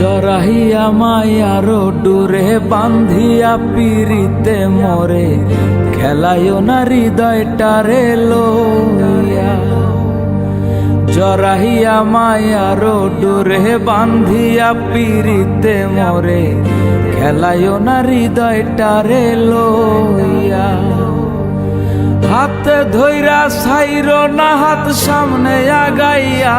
জরাহিয়া মায়ার ডুরে বান্ধিয়া পিরিতে মরে খেলায়ও না হৃদয়টারে লইয়া। জরাহিয়া মায়ার ডুরে বান্ধিয়া পিরিতে মরে খেলায়ও না হৃদয়টারে লইয়া। হাতে ধইরা সাইর না হাত সামনে আগাইয়া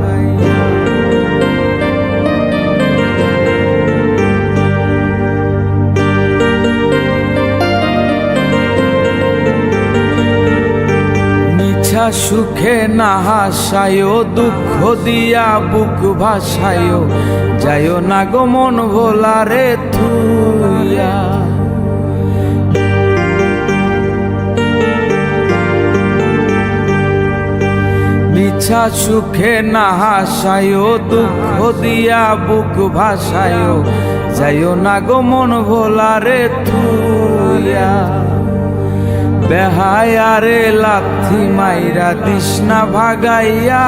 মিছা সুখে না হাসায়, দুঃখ দিয়া বুক ভাসায়। যায়ও না গো মন ভোলারে থুইয়া। মিছা সুখে না হাসায়, দুঃখ দিয়া বুক ভাসায়। যাইও না গো মন ভোলারে থুইয়া। বেহায়ারে লাথি মাইরা তৃষ্ণা ভাগাইয়া।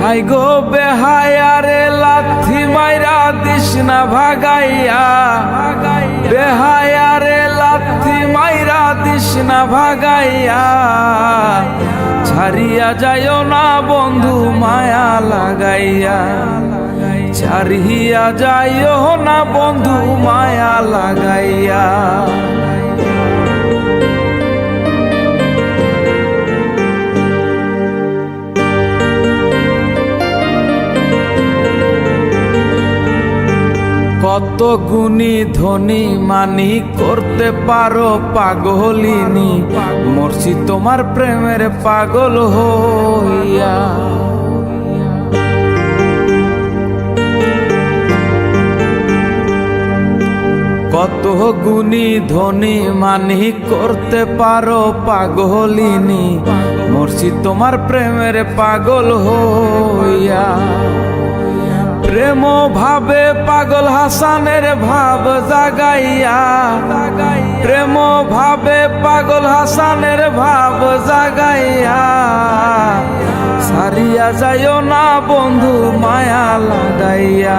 হাই গো বেহায়ারে লাথি মাইরা তৃষ্ণা ভাগাইয়া। বেহায়ারে লাথি মাইরা তৃষ্ণা ভাগাইয়া। ছাড়িয়া যাইও না বন্ধু মায়া লাগাইয়া। ছাড়িয়া যাইও না বন্ধু মায়া লাগাইয়া। কত গুণী ধনী মানি করতে পারো পাগলিনী, মরছি তোমার প্রেমের পাগল হইয়া। গুণী ধনী মানি করতে পারো পাগলিনী। মরছি তোমার প্রেমের পাগল হইয়া। প্রেম ভাবে পাগল হাসানের ভাব জাগাইয়া। প্রেম ভাবে পাগল হাসানের ভাব জাগাইয়া। সারিয়া যাইও না বন্ধু, মায়া লাগাইয়া।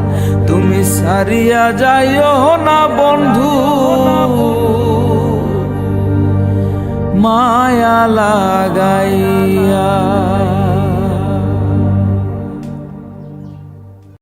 তুমি সারিয়া যাইও না বন্ধু। মায়া লাগাইয়া